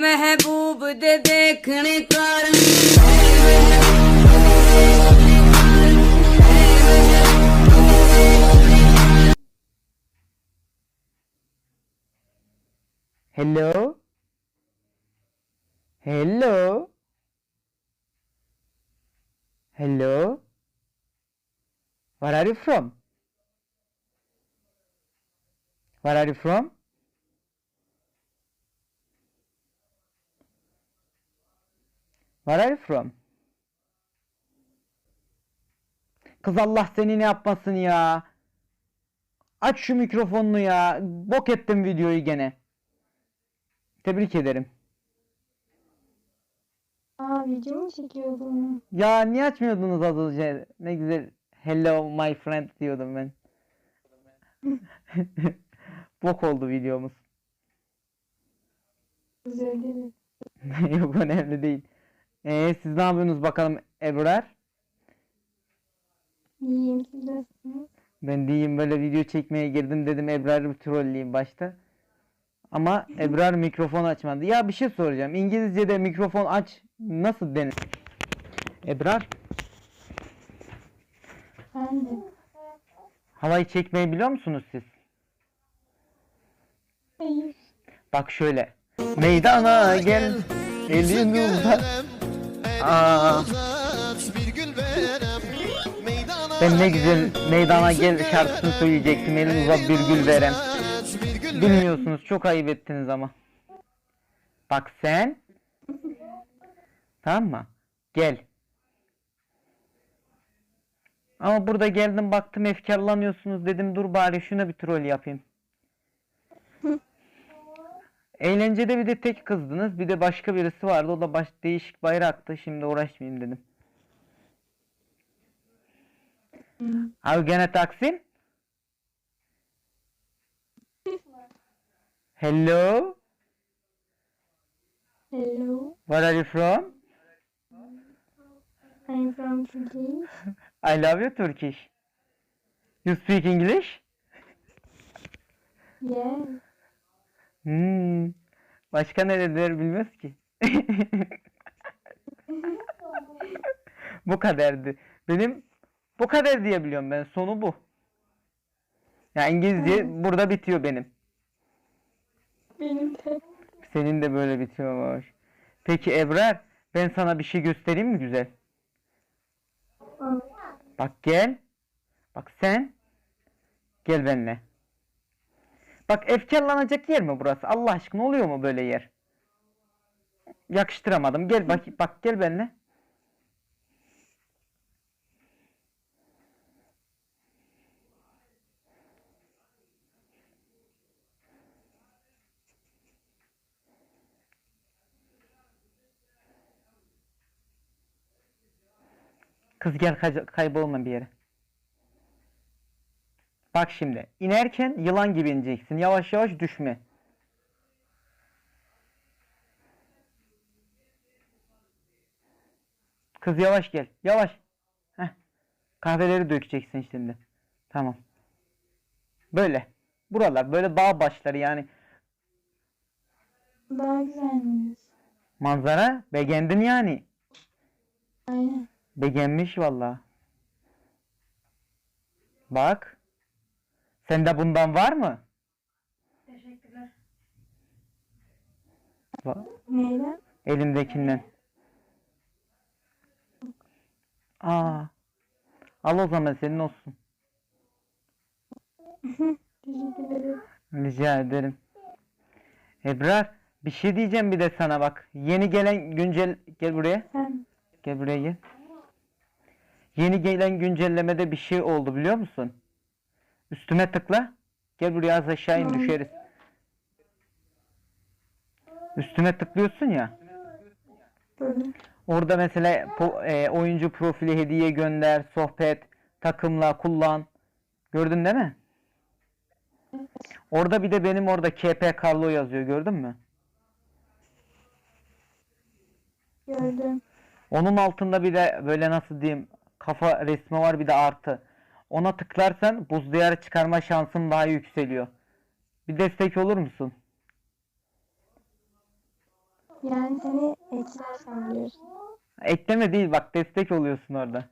ਮਹਿਬੂਬ ਦੇ ਦੇਖਣੇ ਕਾਰਨ Hello? Hello? Hello? Where are you from? Where are you from? Where are you from? Kız Allah seni ne yapmasın ya. Aç şu mikrofonunu ya. Bok ettim videoyu gene. Tebrik ederim. Aa video mu çekiyordun? Ya niye açmıyordunuz az önce? Ne güzel hello my friend diyordum ben. Bok oldu videomuz. Özür dilerim. Yok önemli değil. Ee, siz ne yapıyorsunuz bakalım Ebrar? İyiyim siz nasılsınız? Ben diyeyim böyle video çekmeye girdim dedim Ebrar'ı bir trolleyeyim başta. Ama Ebrar mikrofon açmadı. Ya bir şey soracağım. İngilizce'de mikrofon aç nasıl denir? Ebrar Ben de. havayı çekmeyi biliyor musunuz siz? Hayır. Bak şöyle. Meydana gel. Elin uzat. Aa, ben ne güzel meydana gel şarkısını söyleyecektim. Elin uzat bir gül verem. Bilmiyorsunuz çok ayıp ettiniz ama. Bak sen. Tamam mı? Gel. Ama burada geldim baktım efkarlanıyorsunuz dedim dur bari şuna bir troll yapayım. Eğlencede bir de tek kızdınız. Bir de başka birisi vardı. O da baş değişik bayraktı. Şimdi uğraşmayayım dedim. You gonna Taksim? Hello? Hello. Where are you from? I'm from Turkey. I love you Turkish. You speak English? Yes. Hmm. Başka ne dediler bilmiyoruz ki. bu kadardı. Benim bu kadar diye biliyorum ben. Sonu bu. Ya İngilizce burada bitiyor benim. Benim de. Senin de böyle bitiyor var. Peki Ebrar, ben sana bir şey göstereyim mi güzel? Bak gel. Bak sen. Gel benimle. Bak efkarlanacak yer mi burası? Allah aşkına oluyor mu böyle yer? Yakıştıramadım. Gel bak bak gel benimle. Kız gel kay- kaybolma bir yere. Bak şimdi inerken yılan gibi ineceksin. Yavaş yavaş düşme. Kız yavaş gel. Yavaş. Heh. Kahveleri dökeceksin şimdi. Tamam. Böyle. Buralar böyle dağ başları yani. daha güzelmiş. Manzara beğendin yani. Aynen. Beğenmiş valla. Bak. Sende bundan var mı? Teşekkürler. Va- Neyden? Elimdekinden. Aa. Al o zaman senin olsun. Teşekkür ederim. Rica ederim. Ebrar bir şey diyeceğim bir de sana bak. Yeni gelen güncel gel buraya. Sen Gel buraya gel. Yeni gelen güncellemede bir şey oldu biliyor musun? Üstüne tıkla. Gel buraya az aşağı in düşeriz. Üstüne tıklıyorsun ya. Orada mesela po- e, oyuncu profili hediye gönder, sohbet, takımla kullan. Gördün değil mi? Orada bir de benim orada KP Carlo yazıyor gördün mü? Gördüm. Onun altında bir de böyle nasıl diyeyim kafa resmi var bir de artı. Ona tıklarsan buz diyarı çıkarma şansın daha yükseliyor. Bir destek olur musun? Yani seni eklersen diyorsun. Ekleme değil bak destek oluyorsun orada.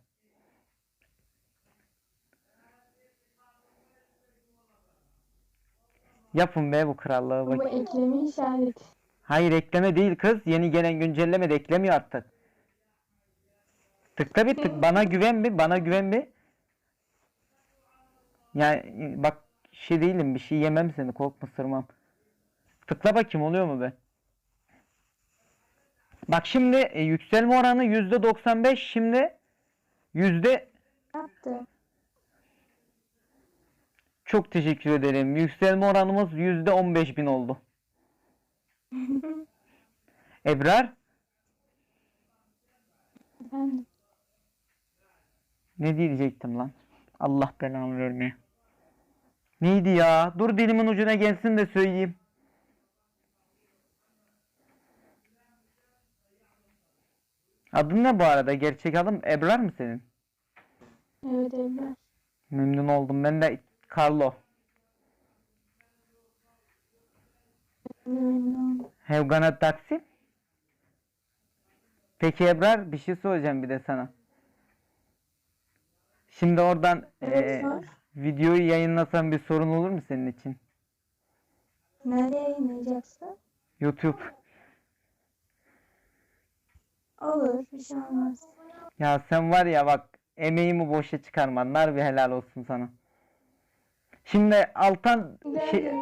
Yapın be bu krallığı bak. Bu ekleme işareti. Hayır ekleme değil kız. Yeni gelen güncelleme de eklemiyor artık. Tıkla bir tık. Bana güven bir. Bana güven bir. Yani bak şey değilim. Bir şey yemem seni. Korkma sırmam. Tıkla bakayım oluyor mu be? Bak şimdi e, yükselme oranı %95 şimdi yüzde Yaptı. çok teşekkür ederim. Yükselme oranımız yüzde 15 bin oldu. Ebrar Efendim. Ne diyecektim lan? Allah belamı vermeye. Neydi ya? Dur dilimin ucuna gelsin de söyleyeyim. Adın ne bu arada? Gerçek adın Ebrar mı senin? Evet Ebrar. Memnun oldum. Ben de Carlo. Memnun oldum. Have? Peki Ebrar bir şey soracağım bir de sana. Şimdi oradan Evet, sor. videoyu yayınlasam bir sorun olur mu senin için? Nerede yayınlayacaksın? YouTube. Olur. Bir şey olmaz. Ya sen var ya bak emeğimi boşa çıkarmadın. Harbi helal olsun sana. Şimdi Altan şey.